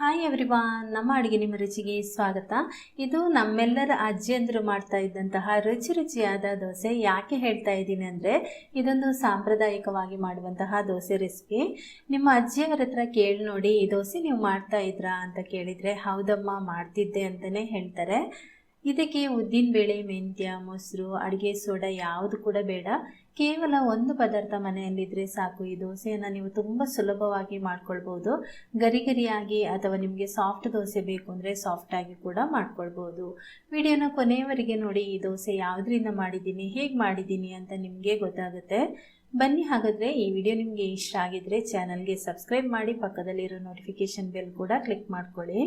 Hi ಎವ್ರಿವಾ ನಮ್ಮ ಅಡುಗೆ ನಿಮ್ಮ ರುಚಿಗೆ ಸ್ವಾಗತ. ಇದು ನಮ್ಮೆಲ್ಲರ ಅಜ್ಜಿಯಂದರು ಮಾಡ್ತಾ ಇದ್ದಂತಹ ರುಚಿ ರುಚಿಯಾದ ದೋಸೆ ಯಾಕೆ ಹೇಳ್ತಾ ಇದ್ದೀನಿ ಅಂದರೆ, ಇದೊಂದು ಸಾಂಪ್ರದಾಯಿಕವಾಗಿ ಮಾಡುವಂತಹ ದೋಸೆ ರೆಸಿಪಿ ನಿಮ್ಮ ಅಜ್ಜಿಯವರ ಹತ್ರ ಕೇಳಿ ನೋಡಿ ಈ ದೋಸೆ ನೀವು ಮಾಡ್ತಾ ಇದ್ರಾ ಅಂತ ಕೇಳಿದರೆ, ಹೌದಮ್ಮ, ಮಾಡ್ತಿದ್ದೆ ಅಂತಲೇ ಹೇಳ್ತಾರೆ. ಇದಕ್ಕೆ ಉದ್ದಿನಬೇಳೆ ಮೆಂತ್ಯ, ಮೊಸರು, ಅಡುಗೆ ಸೋಡಾ ಯಾವುದು ಕೂಡ ಬೇಡ. ಕೇವಲ ಒಂದು ಪದಾರ್ಥ ಮನೆಯಲ್ಲಿದ್ದರೆ ಸಾಕು. ಈ ದೋಸೆಯನ್ನು ನೀವು ತುಂಬ ಸುಲಭವಾಗಿ ಮಾಡ್ಕೊಳ್ಬೋದು. ಗರಿ ಗರಿಯಾಗಿ ಅಥವಾ ನಿಮಗೆ ಸಾಫ್ಟ್ ದೋಸೆ ಬೇಕು ಅಂದರೆ ಸಾಫ್ಟಾಗಿ ಕೂಡ ಮಾಡ್ಕೊಳ್ಬೋದು. ವಿಡಿಯೋನ ಕೊನೆಯವರೆಗೆ ನೋಡಿ ಈ ದೋಸೆ ಯಾವುದರಿಂದ ಮಾಡಿದ್ದೀನಿ, ಹೇಗೆ ಮಾಡಿದ್ದೀನಿ ಅಂತ ನಿಮಗೆ ಗೊತ್ತಾಗುತ್ತೆ. ಬನ್ನಿ ಹಾಗಾದರೆ ಈ ವಿಡಿಯೋ ನಿಮಗೆ ಇಷ್ಟ ಆಗಿದ್ದರೆ ಚಾನಲ್ಗೆ ಸಬ್ಸ್ಕ್ರೈಬ್ ಮಾಡಿ, ಪಕ್ಕದಲ್ಲಿರೋ ನೋಟಿಫಿಕೇಷನ್ ಬೆಲ್ ಕೂಡ ಕ್ಲಿಕ್ ಮಾಡ್ಕೊಳ್ಳಿ.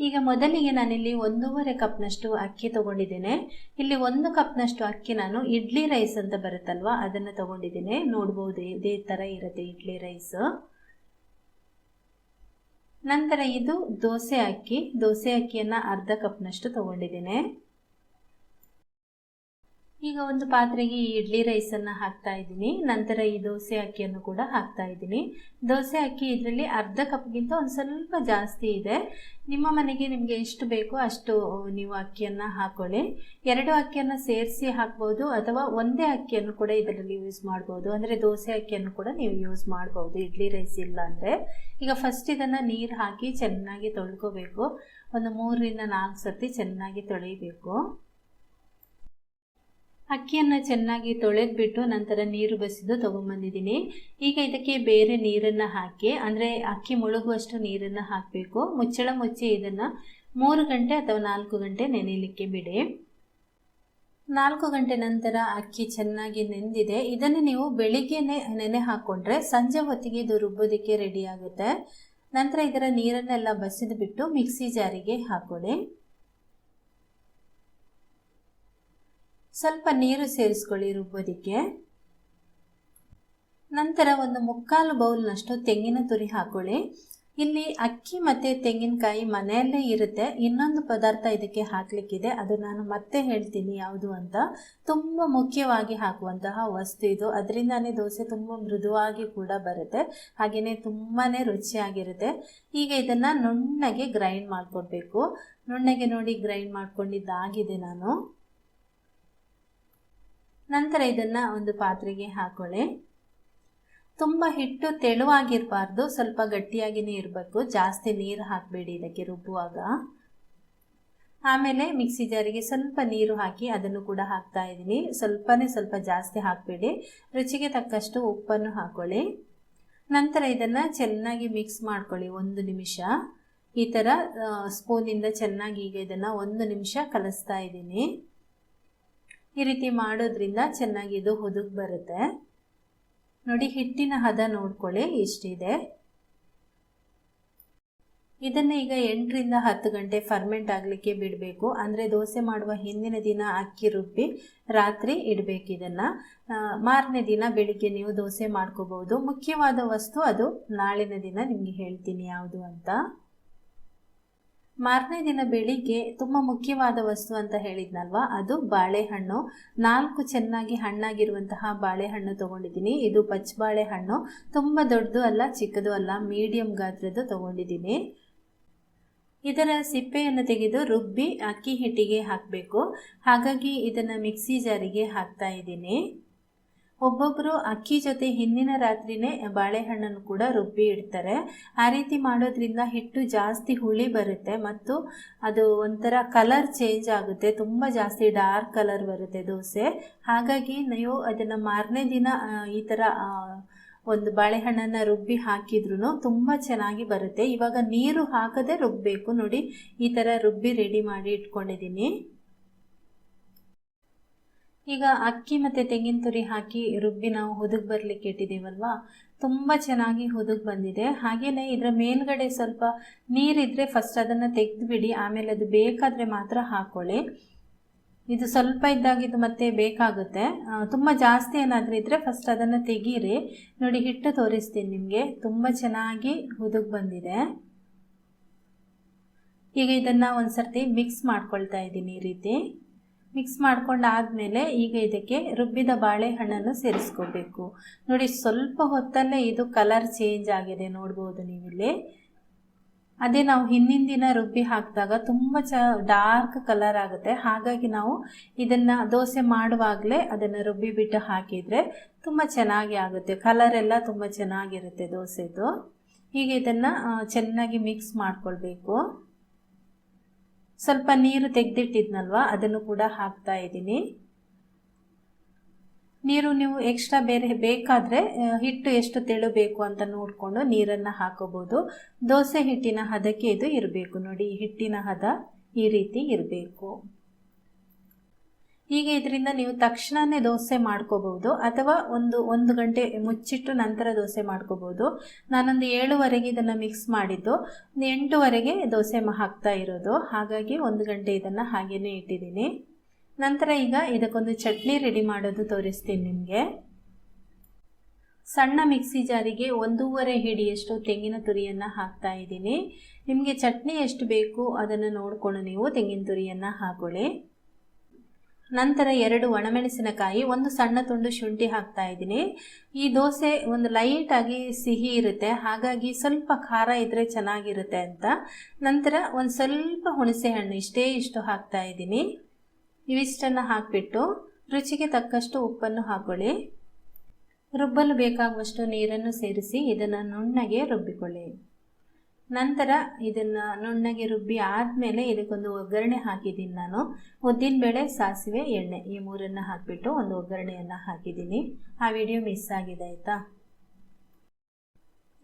ಈಗ ಮೊದಲಿಗೆ ನಾನಿಲ್ಲಿ ಒಂದೂವರೆ ಕಪ್ನಷ್ಟು ಅಕ್ಕಿ ತಗೊಂಡಿದ್ದೇನೆ. ಇಲ್ಲಿ ಒಂದು ಕಪ್ನಷ್ಟು ಅಕ್ಕಿ ನಾನು ಇಡ್ಲಿ ರೈಸ್ ಅಂತ ಬರುತ್ತಲ್ವ, ಅದನ್ನು ತಗೊಂಡಿದ್ದೇನೆ. ನೋಡ್ಬೋದು ಇದೇ ಥರ ಇರುತ್ತೆ ಇಡ್ಲಿ ರೈಸ್. ನಂತರ ಇದು ದೋಸೆ ಅಕ್ಕಿ. ದೋಸೆ ಅಕ್ಕಿಯನ್ನು ಅರ್ಧ ಕಪ್ನಷ್ಟು ತಗೊಂಡಿದ್ದೇನೆ. ಈಗ ಒಂದು ಪಾತ್ರೆಗೆ ಈ ಇಡ್ಲಿ ರೈಸನ್ನು ಹಾಕ್ತಾ ಇದ್ದೀನಿ. ನಂತರ ಈ ದೋಸೆ ಅಕ್ಕಿಯನ್ನು ಕೂಡ ಹಾಕ್ತಾ ಇದ್ದೀನಿ. ದೋಸೆ ಅಕ್ಕಿ ಇದರಲ್ಲಿ ಅರ್ಧ ಕಪ್ಗಿಂತ ಒಂದು ಸ್ವಲ್ಪ ಜಾಸ್ತಿ ಇದೆ. ನಿಮ್ಮ ಮನೆಗೆ ನಿಮಗೆ ಎಷ್ಟು ಬೇಕೋ ಅಷ್ಟು ನೀವು ಅಕ್ಕಿಯನ್ನು ಹಾಕೊಳ್ಳಿ. ಎರಡು ಅಕ್ಕಿಯನ್ನು ಸೇರಿಸಿ ಹಾಕ್ಬೋದು ಅಥವಾ ಒಂದೇ ಅಕ್ಕಿಯನ್ನು ಕೂಡ ಇದರಲ್ಲಿ ಯೂಸ್ ಮಾಡ್ಬೋದು. ಅಂದರೆ ದೋಸೆ ಅಕ್ಕಿಯನ್ನು ಕೂಡ ನೀವು ಯೂಸ್ ಮಾಡ್ಬೋದು. ಇಡ್ಲಿ ರೈಸ್ ಇಲ್ಲ ಅಂದರೆ. ಈಗ ಫಸ್ಟ್ ಇದನ್ನು ನೀರು ಹಾಕಿ ಚೆನ್ನಾಗಿ ತೊಳ್ಕೋಬೇಕು. ಒಂದು ಮೂರರಿಂದ ನಾಲ್ಕು ಸರ್ತಿ ಚೆನ್ನಾಗಿ ತೊಳಿಬೇಕು. ಅಕ್ಕಿಯನ್ನು ಚೆನ್ನಾಗಿ ತೊಳೆದ್ಬಿಟ್ಟು ನಂತರ ನೀರು ಬಸಿದು ತೊಗೊಂಬಂದಿದ್ದೀನಿ. ಈಗ ಇದಕ್ಕೆ ಬೇರೆ ನೀರನ್ನು ಹಾಕಿ, ಅಂದರೆ ಅಕ್ಕಿ ಮುಳುಗುವಷ್ಟು ನೀರನ್ನು ಹಾಕಬೇಕು. ಮುಚ್ಚಳ ಮುಚ್ಚಿ ಇದನ್ನು ಮೂರು ಗಂಟೆ ಅಥವಾ ನಾಲ್ಕು ಗಂಟೆ ನೆನೆಯಲಿಕ್ಕೆ ಬಿಡಿ. ನಾಲ್ಕು ಗಂಟೆ ನಂತರ ಅಕ್ಕಿ ಚೆನ್ನಾಗಿ ನೆಂದಿದೆ. ಇದನ್ನು ನೀವು ಬೆಳಿಗ್ಗೆನೆ ನೆನೆ ಹಾಕ್ಕೊಂಡ್ರೆ ಸಂಜೆ ಹೊತ್ತಿಗೆ ಇದು ರುಬ್ಬೋದಕ್ಕೆ ರೆಡಿ ಆಗುತ್ತೆ. ನಂತರ ಇದರ ನೀರನ್ನೆಲ್ಲ ಬಸಿದು ಬಿಟ್ಟು ಮಿಕ್ಸಿ ಜಾರಿಗೆ ಹಾಕೊಳ್ಳಿ. ಸ್ವಲ್ಪ ನೀರು ಸೇರಿಸ್ಕೊಳ್ಳಿ ರುಬ್ಬೋದಕ್ಕೆ ನಂತರ ಒಂದು ಮುಕ್ಕಾಲು ಬೌಲ್ನಷ್ಟು ತೆಂಗಿನ ತುರಿ ಹಾಕೊಳ್ಳಿ. ಇಲ್ಲಿ ಅಕ್ಕಿ ಮತ್ತು ತೆಂಗಿನಕಾಯಿ ಮನೆಯಲ್ಲೇ ಇರುತ್ತೆ. ಇನ್ನೊಂದು ಪದಾರ್ಥ ಇದಕ್ಕೆ ಹಾಕಲಿಕ್ಕಿದೆ. ಅದು ನಾನು ಮತ್ತೆ ಹೇಳ್ತೀನಿ ಯಾವುದು ಅಂತ. ತುಂಬ ಮುಖ್ಯವಾಗಿ ಹಾಕುವಂತಹ ವಸ್ತು ಇದು. ಅದರಿಂದನೇ ದೋಸೆ ತುಂಬ ಮೃದುವಾಗಿ ಕೂಡ ಬರುತ್ತೆ. ಹಾಗೆಯೇ ತುಂಬಾ ರುಚಿಯಾಗಿರುತ್ತೆ. ಈಗ ಇದನ್ನು ನುಣ್ಣಗೆ ಗ್ರೈಂಡ್ ಮಾಡಿಕೊಡ್ಬೇಕು. ನುಣ್ಣಗೆ ನೋಡಿ ಗ್ರೈಂಡ್ ಮಾಡ್ಕೊಂಡಿದ್ದಾಗಿದೆ ನಾನು. ನಂತರ ಇದನ್ನು ಒಂದು ಪಾತ್ರೆಗೆ ಹಾಕೊಳ್ಳಿ. ತುಂಬ ಹಿಟ್ಟು ತೆಳುವಾಗಿರಬಾರ್ದು, ಸ್ವಲ್ಪ ಗಟ್ಟಿಯಾಗಿಯೇ ಇರಬೇಕು. ಜಾಸ್ತಿ ನೀರು ಹಾಕಬೇಡಿ ಇದಕ್ಕೆ ರುಬ್ಬುವಾಗ. ಆಮೇಲೆ ಮಿಕ್ಸಿ ಜಾರಿಗೆ ಸ್ವಲ್ಪ ನೀರು ಹಾಕಿ ಅದನ್ನು ಕೂಡ ಹಾಕ್ತಾ ಇದ್ದೀನಿ. ಸ್ವಲ್ಪನೇ ಸ್ವಲ್ಪ ಜಾಸ್ತಿ ಹಾಕಬೇಡಿ. ರುಚಿಗೆ ತಕ್ಕಷ್ಟು ಉಪ್ಪನ್ನು ಹಾಕೊಳ್ಳಿ. ನಂತರ ಇದನ್ನು ಚೆನ್ನಾಗಿ ಮಿಕ್ಸ್ ಮಾಡ್ಕೊಳ್ಳಿ ಒಂದು ನಿಮಿಷ. ಈ ಥರ ಸ್ಪೂನಿಂದ ಚೆನ್ನಾಗಿ ಈಗ ಇದನ್ನು ಒಂದು ನಿಮಿಷ ಕಲಿಸ್ತಾ ಇದ್ದೀನಿ. ಈ ರೀತಿ ಮಾಡೋದ್ರಿಂದ ಚೆನ್ನಾಗಿ ಇದು ಹುದುಗ್ ಬರುತ್ತೆ. ನೋಡಿ, ಹಿಟ್ಟಿನ ಹದ ನೋಡ್ಕೊಳ್ಳಿ, ಇಷ್ಟಿದೆ. ಇದನ್ನು ಈಗ ಎಂಟರಿಂದ ಹತ್ತು ಗಂಟೆ ಫರ್ಮೆಂಟ್ ಆಗಲಿಕ್ಕೆ ಬಿಡಬೇಕು. ಅಂದರೆ ದೋಸೆ ಮಾಡುವ ಹಿಂದಿನ ದಿನ ಅಕ್ಕಿ ರುಬ್ಬಿ ರಾತ್ರಿ ಇಡಬೇಕು ಇದನ್ನು. ಮಾರನೇ ದಿನ ಬೆಳಿಗ್ಗೆ ನೀವು ದೋಸೆ ಮಾಡ್ಕೋಬಹುದು. ಮುಖ್ಯವಾದ ವಸ್ತು ಅದು ನಾಳಿನ ದಿನ ನಿಮಗೆ ಹೇಳ್ತೀನಿ ಯಾವುದು ಅಂತ. ಮಾರನೇ ದಿನ ಬೆಳಿಗ್ಗೆ ತುಂಬ ಮುಖ್ಯವಾದ ವಸ್ತು ಅಂತ ಹೇಳಿದ್ನಲ್ವ? ಅದು ಬಾಳೆಹಣ್ಣು. ನಾಲ್ಕು ಚೆನ್ನಾಗಿ ಹಣ್ಣಾಗಿರುವಂತಹ ಬಾಳೆಹಣ್ಣು ತೊಗೊಂಡಿದ್ದೀನಿ. ಇದು ಪಚ್ಚ ಬಾಳೆಹಣ್ಣು. ತುಂಬ ದೊಡ್ಡದು ಅಲ್ಲ, ಚಿಕ್ಕದು ಅಲ್ಲ ಮೀಡಿಯಂ ಗಾತ್ರದ್ದು ತೊಗೊಂಡಿದ್ದೀನಿ. ಇದರ ಸಿಪ್ಪೆಯನ್ನು ತೆಗೆದು ರುಬ್ಬಿ ಅಕ್ಕಿ ಹಿಟ್ಟಿಗೆ ಹಾಕಬೇಕು. ಹಾಗಾಗಿ ಇದನ್ನು ಮಿಕ್ಸಿ ಜಾರಿಗೆ ಹಾಕ್ತಾ ಇದ್ದೀನಿ. ಒಬ್ಬೊಬ್ಬರು ಅಕ್ಕಿ ಜೊತೆ ಹಿಂದಿನ ರಾತ್ರಿನೇ ಬಾಳೆಹಣ್ಣನ್ನು ಕೂಡ ರುಬ್ಬಿ ಇಡ್ತಾರೆ. ಆ ರೀತಿ ಮಾಡೋದ್ರಿಂದ ಹಿಟ್ಟು ಜಾಸ್ತಿ ಹುಳಿ ಬರುತ್ತೆ ಮತ್ತು ಅದು ಒಂಥರ ಕಲರ್ ಚೇಂಜ್ ಆಗುತ್ತೆ. ತುಂಬ ಜಾಸ್ತಿ ಡಾರ್ಕ್ ಕಲರ್ ಬರುತ್ತೆ ದೋಸೆ. ಹಾಗಾಗಿ ನೀವು ಅದನ್ನು ಮಾರನೇ ದಿನ ಈ ಥರ ಒಂದು ಬಾಳೆಹಣ್ಣನ್ನು ರುಬ್ಬಿ ಹಾಕಿದ್ರೂ ತುಂಬ ಚೆನ್ನಾಗಿ ಬರುತ್ತೆ. ಇವಾಗ ನೀರು ಹಾಕದೆ ರುಬ್ಬಬೇಕು ನೋಡಿ, ಈ ಥರ ರುಬ್ಬಿ ರೆಡಿ ಮಾಡಿ ಇಟ್ಕೊಂಡಿದ್ದೀನಿ. ಈಗ ಅಕ್ಕಿ ಮತ್ತು ತೆಂಗಿನ ತುರಿ ಹಾಕಿ ರುಬ್ಬಿ ನಾವು ಹುದುಗ್ ಬರಲಿಕ್ಕೆ ಇಟ್ಟಿದ್ದೀವಲ್ವಾ? ತುಂಬ ಚೆನ್ನಾಗಿ ಹುದುಗ್ ಬಂದಿದೆ. ಹಾಗೆಯೇ ಇದರ ಮೇಲ್ಗಡೆ ಸ್ವಲ್ಪ ನೀರಿದ್ದರೆ ಫಸ್ಟ್ ಅದನ್ನು ತೆಗೆದುಬಿಡಿ, ಆಮೇಲೆ ಅದು ಬೇಕಾದರೆ ಮಾತ್ರ ಹಾಕ್ಕೊಳ್ಳಿ ಇದು ಸ್ವಲ್ಪ ಇದ್ದಾಗಿದ್ದು ಮತ್ತೆ ಬೇಕಾಗುತ್ತೆ. ತುಂಬ ಜಾಸ್ತಿ ಏನಾದರೂ ಇದ್ದರೆ ಫಸ್ಟ್ ಅದನ್ನು ತೆಗೀರಿ. ನೋಡಿ, ಹಿಟ್ಟು ತೋರಿಸ್ತೀನಿ ನಿಮಗೆ. ತುಂಬ ಚೆನ್ನಾಗಿ ಹುದುಗ್ ಬಂದಿದೆ. ಈಗ ಇದನ್ನು ಒಂದು ಸರ್ತಿ ಮಿಕ್ಸ್ ಮಾಡ್ಕೊಳ್ತಾ ಇದ್ದೀನಿ ಈ ರೀತಿ. ಮಿಕ್ಸ್ ಮಾಡ್ಕೊಂಡಾದಮೇಲೆ ಈಗ ಇದಕ್ಕೆ ರುಬ್ಬಿದ ಬಾಳೆಹಣ್ಣನ್ನು ಸೇರಿಸ್ಕೋಬೇಕು. ನೋಡಿ, ಸ್ವಲ್ಪ ಹೊತ್ತಲ್ಲೇ ಇದು ಕಲರ್ ಚೇಂಜ್ ಆಗಿದೆ ನೋಡ್ಬೋದು ನೀವಿಲ್ಲಿ. ಅದೇ ನಾವು ಹಿಂದಿನ ದಿನ ರುಬ್ಬಿ ಹಾಕಿದಾಗ ತುಂಬ ಚ ಡಾರ್ಕ್ ಕಲರ್ ಆಗುತ್ತೆ. ಹಾಗಾಗಿ ನಾವು ಇದನ್ನು ದೋಸೆ ಮಾಡುವಾಗಲೇ ಅದನ್ನು ರುಬ್ಬಿ ಬಿಟ್ಟು ಹಾಕಿದರೆ ತುಂಬ ಚೆನ್ನಾಗಿ ಆಗುತ್ತೆ. ಕಲರ್ ಎಲ್ಲ ತುಂಬ ಚೆನ್ನಾಗಿರುತ್ತೆ ದೋಸೆದು. ಹೀಗೆ ಇದನ್ನು ಚೆನ್ನಾಗಿ ಮಿಕ್ಸ್ ಮಾಡ್ಕೊಳ್ಬೇಕು. ಸ್ವಲ್ಪ ನೀರು ತೆಗೆದಿಟ್ಟಿದ್ನಲ್ವ? ಅದನ್ನು ಕೂಡ ಹಾಕ್ತಾ ಇದ್ದೀನಿ. ನೀರು ನೀವು ಎಕ್ಸ್ಟ್ರಾ ಬೇರೆ ಬೇಕಾದರೆ ಹಿಟ್ಟು ಎಷ್ಟು ತೆಳು ಬೇಕು ಅಂತ ನೋಡಿಕೊಂಡು ನೀರನ್ನು ಹಾಕೋಬೋದು. ದೋಸೆ ಹಿಟ್ಟಿನ ಹದಕ್ಕೆ ಇದು ಇರಬೇಕು. ನೋಡಿ ಹಿಟ್ಟಿನ ಹದ ಈ ರೀತಿ ಇರಬೇಕು. ಹೀಗೆ ಇದರಿಂದ ನೀವು ತಕ್ಷಣವೇ ದೋಸೆ ಮಾಡ್ಕೋಬಹುದು ಅಥವಾ ಒಂದು ಒಂದು ಗಂಟೆ ಮುಚ್ಚಿಟ್ಟು ನಂತರ ದೋಸೆ ಮಾಡ್ಕೋಬಹುದು. ನಾನೊಂದು ಏಳುವರೆಗೆ ಇದನ್ನು ಮಿಕ್ಸ್ ಮಾಡಿದ್ದು, ಒಂದು ಎಂಟುವರೆಗೆ ದೋಸೆ ಹಾಕ್ತಾ ಇರೋದು. ಹಾಗಾಗಿ ಒಂದು ಗಂಟೆ ಇದನ್ನು ಹಾಗೇನೆ ಇಟ್ಟಿದ್ದೀನಿ. ನಂತರ ಈಗ ಇದಕ್ಕೊಂದು ಚಟ್ನಿ ರೆಡಿ ಮಾಡೋದು ತೋರಿಸ್ತೀನಿ ನಿಮಗೆ. ಸಣ್ಣ ಮಿಕ್ಸಿ ಜಾರಿಗೆ ಒಂದೂವರೆ ಹಿಡಿಯಷ್ಟು ತೆಂಗಿನ ತುರಿಯನ್ನು ಹಾಕ್ತಾ ಇದ್ದೀನಿ. ನಿಮಗೆ ಚಟ್ನಿ ಎಷ್ಟು ಬೇಕು ಅದನ್ನು ನೋಡಿಕೊಂಡು ನೀವು. ತೆಂಗಿನ ತುರಿಯನ್ನು ಹಾಕೊಳ್ಳಿ. ನಂತರ ಎರಡು ಒಣಮೆಣಸಿನಕಾಯಿ, ಒಂದು ಸಣ್ಣ ತುಂಡು ಶುಂಠಿ ಹಾಕ್ತಾ ಇದ್ದೀನಿ. ಈ ದೋಸೆ ಒಂದು ಲೈಟಾಗಿ ಸಿಹಿ ಇರುತ್ತೆ. ಹಾಗಾಗಿ ಸ್ವಲ್ಪ ಖಾರ ಇದ್ದರೆ ಚೆನ್ನಾಗಿರುತ್ತೆ ಅಂತ. ನಂತರ ಒಂದು ಸ್ವಲ್ಪ ಹುಣಸೆ ಹಣ್ಣು ಇಷ್ಟೇ ಇಷ್ಟು ಹಾಕ್ತಾ ಇದ್ದೀನಿ. ಇವಿಷ್ಟನ್ನು ಹಾಕಿಬಿಟ್ಟು ರುಚಿಗೆ ತಕ್ಕಷ್ಟು ಉಪ್ಪನ್ನು ಹಾಕೊಳ್ಳಿ. ರುಬ್ಬಲು ಬೇಕಾಗುವಷ್ಟು ನೀರನ್ನು ಸೇರಿಸಿ ಇದನ್ನು ನುಣ್ಣಗೆ ರುಬ್ಬಿಕೊಳ್ಳಿ. ನಂತರ ಇದನ್ನು ನುಣ್ಣಗೆ ರುಬ್ಬಿ ಆದಮೇಲೆ ಇದಕ್ಕೊಂದು ಒಗ್ಗರಣೆ ಹಾಕಿದ್ದೀನಿ ನಾನು. ಉದ್ದಿನಬೇಳೆ ಸಾಸಿವೆ, ಎಣ್ಣೆ ಈ ಮೂರನ್ನು ಹಾಕಿಬಿಟ್ಟು ಒಂದು ಒಗ್ಗರಣೆಯನ್ನು ಹಾಕಿದ್ದೀನಿ. ಆ ವಿಡಿಯೋ ಮಿಸ್ ಆಗಿದೆ ಆಯಿತಾ?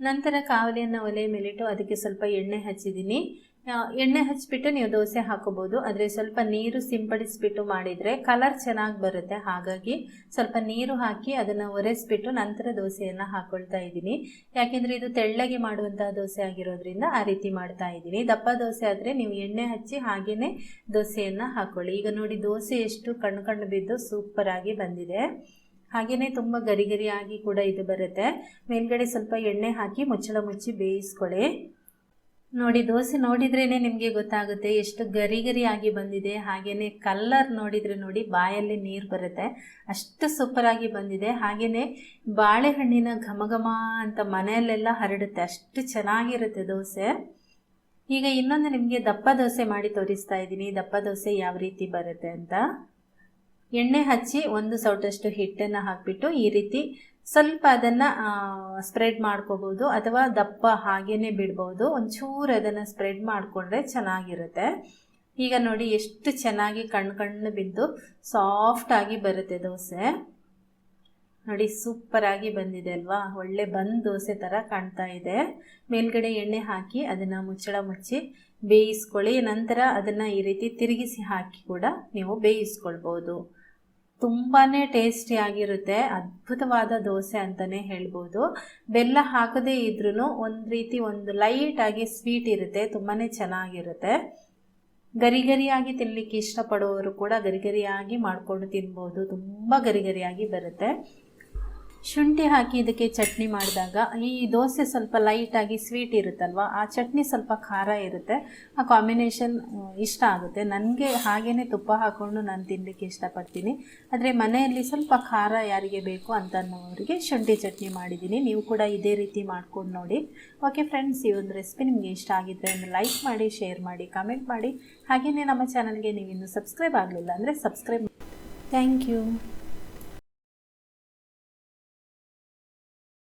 ನಂತರ ಕಾವಲಿಯನ್ನು ಒಲೆ ಮೇಲಿಟ್ಟು ಅದಕ್ಕೆ ಸ್ವಲ್ಪ ಎಣ್ಣೆ ಹಚ್ಚಿದ್ದೀನಿ. ಎಣ್ಣೆ ಹಚ್ಚಿಬಿಟ್ಟು ನೀವು ದೋಸೆ ಹಾಕೋಬೋದು. ಆದರೆ ಸ್ವಲ್ಪ ನೀರು ಸಿಂಪಡಿಸ್ಬಿಟ್ಟು ಮಾಡಿದರೆ ಕಲರ್ ಚೆನ್ನಾಗಿ ಬರುತ್ತೆ. ಹಾಗಾಗಿ ಸ್ವಲ್ಪ ನೀರು ಹಾಕಿ ಅದನ್ನು ಒರೆಸ್ಬಿಟ್ಟು ನಂತರ ದೋಸೆಯನ್ನು ಹಾಕ್ಕೊಳ್ತಾ ಇದ್ದೀನಿ. ಯಾಕೆಂದರೆ ಇದು ತೆಳ್ಳಗೆ ಮಾಡುವಂತಹ ದೋಸೆ ಆಗಿರೋದ್ರಿಂದ ಆ ರೀತಿ ಮಾಡ್ತಾ ಇದ್ದೀನಿ. ದಪ್ಪ ದೋಸೆ ಆದರೆ ನೀವು ಎಣ್ಣೆ ಹಚ್ಚಿ ಹಾಗೆಯೇ ದೋಸೆಯನ್ನು ಹಾಕ್ಕೊಳ್ಳಿ ಈಗ ನೋಡಿ ದೋಸೆ ಎಷ್ಟು ಕಣ್ಣು ಕಣ್ಣು ಬಿದ್ದು ಸೂಪರಾಗಿ ಬಂದಿದೆ. ಹಾಗೆಯೇ ತುಂಬ ಗರಿಗರಿಯಾಗಿ ಕೂಡ ಇದು ಬರುತ್ತೆ. ಮೇಲ್ಗಡೆ ಸ್ವಲ್ಪ ಎಣ್ಣೆ ಹಾಕಿ ಮುಚ್ಚಳ ಮುಚ್ಚಿ ಬೇಯಿಸ್ಕೊಳ್ಳಿ. ನೋಡಿ, ದೋಸೆ ನೋಡಿದ್ರೇನೆ ನಿಮಗೆ ಗೊತ್ತಾಗುತ್ತೆ ಎಷ್ಟು ಗರಿ ಗರಿ ಆಗಿ ಬಂದಿದೆ. ಹಾಗೆಯೇ ಕಲ್ಲರ್ ನೋಡಿದರೆ ನೋಡಿ ಬಾಯಲ್ಲಿ ನೀರು ಬರುತ್ತೆ. ಅಷ್ಟು ಸೂಪರಾಗಿ ಬಂದಿದೆ. ಹಾಗೆಯೇ ಬಾಳೆಹಣ್ಣಿನ ಘಮ ಘಮ ಅಂತ ಮನೆಯಲ್ಲೆಲ್ಲ ಹರಡುತ್ತೆ. ಅಷ್ಟು ಚೆನ್ನಾಗಿರುತ್ತೆ ದೋಸೆ. ಈಗ ಇನ್ನೊಂದು ನಿಮಗೆ ದಪ್ಪ ದೋಸೆ ಮಾಡಿ ತೋರಿಸ್ತಾ ಇದ್ದೀನಿ. ದಪ್ಪ ದೋಸೆ ಯಾವ ರೀತಿ ಬರುತ್ತೆ ಅಂತ. ಎಣ್ಣೆ ಹಚ್ಚಿ ಒಂದು ಸೌಟಷ್ಟು ಹಿಟ್ಟನ್ನು ಹಾಕಿಬಿಟ್ಟು ಈ ರೀತಿ ಸ್ವಲ್ಪ ಅದನ್ನು ಸ್ಪ್ರೆಡ್ ಮಾಡ್ಕೋಬೋದು ಅಥವಾ ದಪ್ಪ ಹಾಗೇ ಬಿಡ್ಬೋದು. ಒಂಚೂರು ಅದನ್ನು ಸ್ಪ್ರೆಡ್ ಮಾಡಿಕೊಂಡ್ರೆ ಚೆನ್ನಾಗಿರುತ್ತೆ. ಈಗ ನೋಡಿ ಎಷ್ಟು ಚೆನ್ನಾಗಿ ಕಣ್ಣು ಕಣ್ಣು ಬಿದ್ದು ಸಾಫ್ಟಾಗಿ ಬರುತ್ತೆ ದೋಸೆ. ನೋಡಿ ಸೂಪರಾಗಿ ಬಂದಿದೆ ಅಲ್ವಾ? ಒಳ್ಳೆ ಬಂದು ದೋಸೆ ಥರ ಕಾಣ್ತಾ ಇದೆ. ಮೇಲ್ಗಡೆ ಎಣ್ಣೆ ಹಾಕಿ ಅದನ್ನು ಮುಚ್ಚಳ ಮುಚ್ಚಿ ಬೇಯಿಸ್ಕೊಳ್ಳಿ. ನಂತರ ಅದನ್ನು ಈ ರೀತಿ ತಿರುಗಿಸಿ ಹಾಕಿ ಕೂಡ ನೀವು ಬೇಯಿಸ್ಕೊಳ್ಬೋದು. ತುಂಬಾ ಟೇಸ್ಟಿಯಾಗಿರುತ್ತೆ ಅದ್ಭುತವಾದ ದೋಸೆ ಅಂತಲೇ ಹೇಳ್ಬೋದು. ಬೆಲ್ಲ ಹಾಕದೇ ಇದ್ರೂ ಒಂದು ರೀತಿ ಒಂದು ಲೈಟಾಗಿ ಸ್ವೀಟ್ ಇರುತ್ತೆ. ತುಂಬಾ ಚೆನ್ನಾಗಿರುತ್ತೆ. ಗರಿ ಗರಿಯಾಗಿ ತಿನ್ನಲಿಕ್ಕೆ ಇಷ್ಟಪಡೋರು ಕೂಡ ಗರಿಗರಿಯಾಗಿ ಮಾಡಿಕೊಂಡು ತಿನ್ಬೋದು. ತುಂಬ ಗರಿಗರಿಯಾಗಿ ಬರುತ್ತೆ. ಶುಂಠಿ ಹಾಕಿ ಇದಕ್ಕೆ ಚಟ್ನಿ ಮಾಡಿದಾಗ ಈ ದೋಸೆ ಸ್ವಲ್ಪ ಲೈಟಾಗಿ ಸ್ವೀಟ್ ಇರುತ್ತಲ್ವ? ಆ ಚಟ್ನಿ ಸ್ವಲ್ಪ ಖಾರ ಇರುತ್ತೆ. ಆ ಕಾಂಬಿನೇಷನ್ ಇಷ್ಟ ಆಗುತ್ತೆ. ನನಗೆ ಹಾಗೇ ತುಪ್ಪ ಹಾಕ್ಕೊಂಡು ನಾನು ತಿನ್ನಲಿಕ್ಕೆ ಇಷ್ಟಪಡ್ತೀನಿ. ಆದರೆ ಮನೆಯಲ್ಲಿ ಸ್ವಲ್ಪ ಖಾರ ಯಾರಿಗೆ ಬೇಕು ಅಂತ ಅನ್ನೋರಿಗೆ ಶುಂಠಿ ಚಟ್ನಿ ಮಾಡಿದ್ದೀನಿ. ನೀವು ಕೂಡ ಇದೇ ರೀತಿ ಮಾಡ್ಕೊಂಡು ನೋಡಿ. ಓಕೆ ಫ್ರೆಂಡ್ಸ್ ಈ ಒಂದು ರೆಸಿಪಿ ನಿಮಗೆ ಇಷ್ಟ ಆಗಿದ್ದರೆ ಒಂದು ಲೈಕ್ ಮಾಡಿ ಶೇರ್ ಮಾಡಿ ಕಮೆಂಟ್ ಮಾಡಿ. ಹಾಗೆಯೇ ನಮ್ಮ ಚಾನಲ್ಗೆ ನೀವು ಇನ್ನೂ ಸಬ್ಸ್ಕ್ರೈಬ್ ಆಗಲಿಲ್ಲ ಅಂದರೆ ಸಬ್ಸ್ಕ್ರೈಬ್ ಥ್ಯಾಂಕ್ ಯು